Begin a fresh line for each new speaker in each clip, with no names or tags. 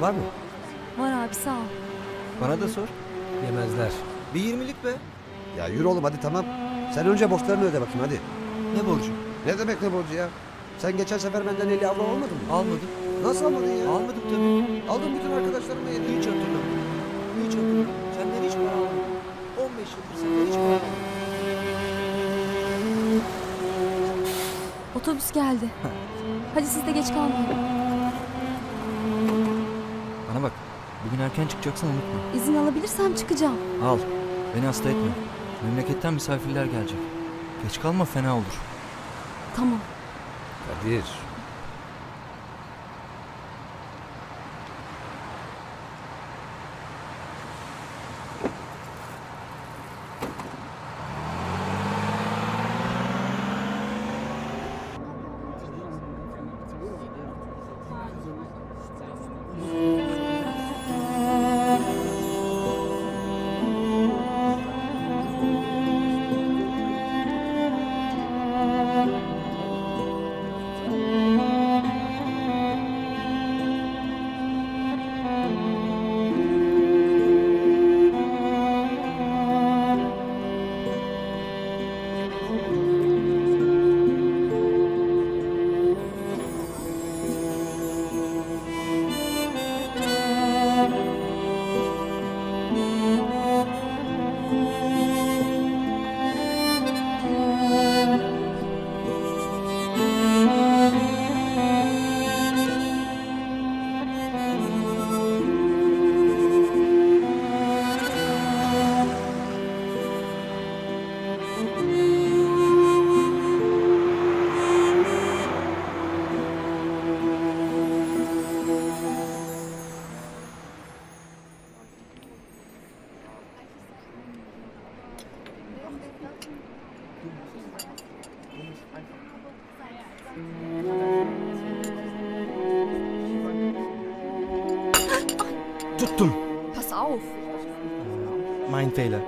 var mı?
Var abi sağ ol.
Bana da sor. Yemezler. Bir yirmilik be.
Ya yürü oğlum hadi tamam. Sen önce borçlarını öde bakayım hadi.
Ne borcu?
Ne demek ne borcu ya? Sen geçen sefer benden 50 avro almadın mı?
Almadım.
Nasıl almadın ya?
Almadım tabii.
Aldım bütün arkadaşlarımla yedi.
Hiç hatırlamıyorum. Hiç hatırlamıyorum. Senden hiç para almadım. 15 yıldır senden hiç para almadım.
Otobüs geldi. Hadi siz de geç kalmayın.
Erken çıkacaksan unutma.
İzin alabilirsem çıkacağım.
Al. Beni hasta etme. Memleketten misafirler gelecek. Geç kalma fena olur.
Tamam.
Kadir.
Tuttum.
Pass auf.
Mein Fehler.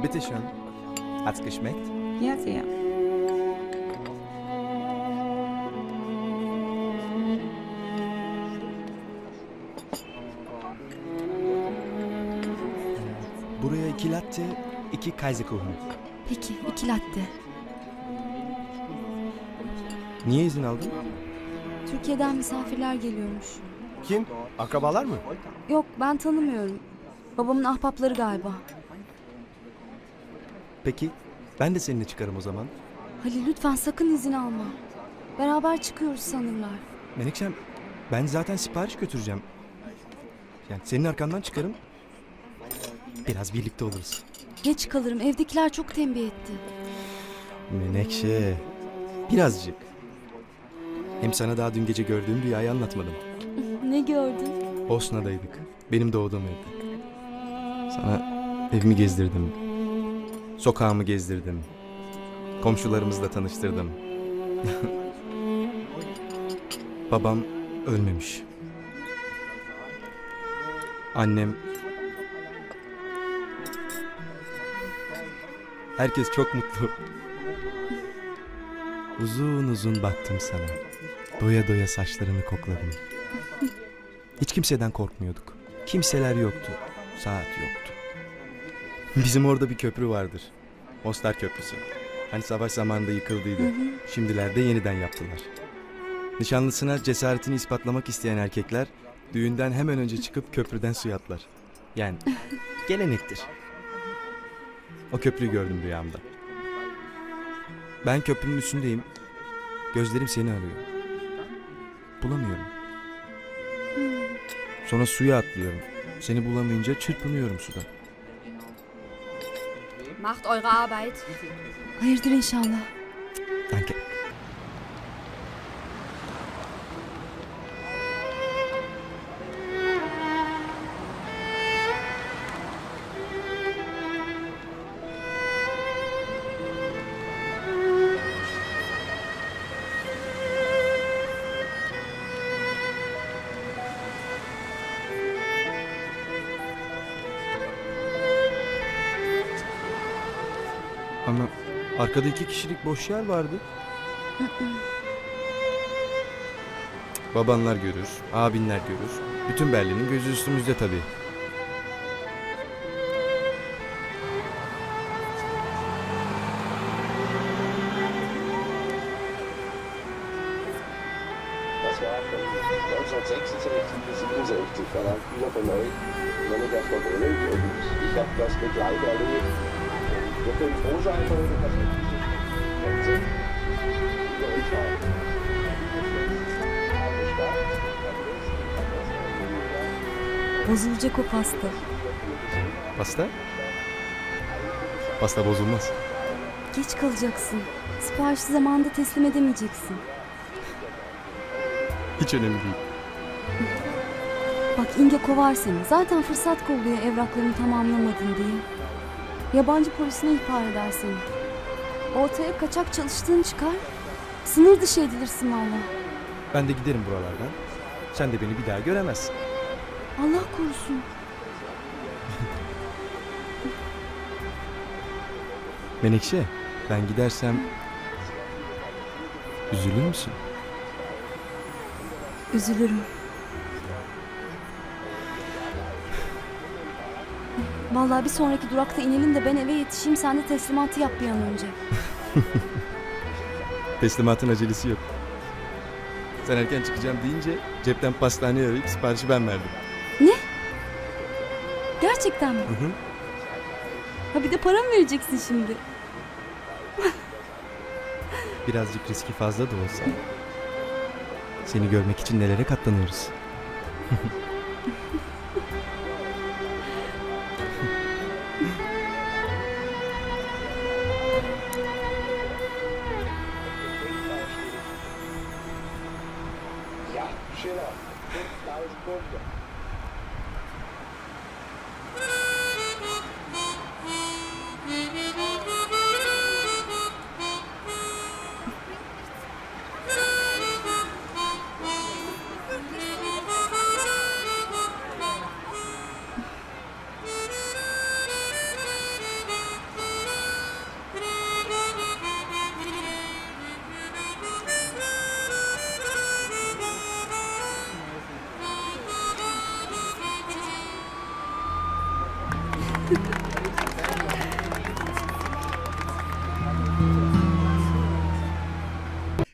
Bitte schön. Hat's geschmeckt?
Ja, sehr.
Buraya iki latte, iki Kaiserkuchen.
Peki iki latte.
Niye izin aldın?
Türkiye'den misafirler geliyormuş.
Kim? Akrabalar mı?
Yok ben tanımıyorum. Babamın ahbapları galiba.
Peki, ben de seninle çıkarım o zaman.
Halil lütfen sakın izin alma. Beraber çıkıyoruz sanırlar.
Menekşem, ben zaten sipariş götüreceğim. Yani senin arkandan çıkarım. Biraz birlikte oluruz.
Geç kalırım evdekiler çok tembih etti.
Menekşe, birazcık. Hem sana daha dün gece gördüğüm rüyayı anlatmadım.
Ne gördün?
Bosna'daydık. Benim doğduğum evde. Sana evimi gezdirdim. Sokağımı gezdirdim. Komşularımızla tanıştırdım. Babam ölmemiş. Annem... Herkes çok mutlu. Uzun uzun baktım sana. Doya doya saçlarını kokladım. Hiç kimseden korkmuyorduk. Kimseler yoktu. Saat yoktu. Bizim orada bir köprü vardır. Mostar Köprüsü. Hani savaş zamanında yıkıldıydı. Şimdilerde yeniden yaptılar. Nişanlısına cesaretini ispatlamak isteyen erkekler düğünden hemen önce çıkıp köprüden suya atlar. Yani gelenektir. O köprüyü gördüm rüyamda. Ben köprünün üstündeyim. Gözlerim seni arıyor. Bulamıyorum. Sonra suya atlıyorum. Seni bulamayınca çırpınıyorum suda.
Macht eure Arbeit.
Hayırdır inşallah.
Danke. Arkada iki kişilik boş yer vardı. Babanlar görür, abinler görür. Bütün Berlin'in gözü üstümüzde tabii.
Das war von 1966 bis 67, da waren Spieler von neu, noch nicht auf der Welt und ich habe das mit Leid erlebt.
Bozulacak o pasta.
Pasta? Pasta bozulmaz.
Geç kalacaksın. Siparişi zamanında teslim edemeyeceksin.
Hiç önemli değil.
Bak İnge kovar seni. Zaten fırsat kolluyor evraklarını tamamlamadın diye. Yabancı polisine ihbar eder seni. Ortaya kaçak çalıştığın çıkar. Sınır dışı edilirsin valla.
Ben de giderim buralardan. Sen de beni bir daha göremezsin.
Allah korusun.
Menekşe, ben gidersem üzülür müsün?
Üzülürüm. Vallahi bir sonraki durakta inelim de ben eve yetişeyim sen de teslimatı yap bir an önce.
Teslimatın acelesi yok. Sen erken çıkacağım deyince cepten pastaneye arayıp siparişi ben verdim.
Gerçekten mi?
Hı hı.
Ha bir de para mı vereceksin şimdi?
Birazcık riski fazla da olsa. Seni görmek için nelere katlanıyoruz.
Слава Богу.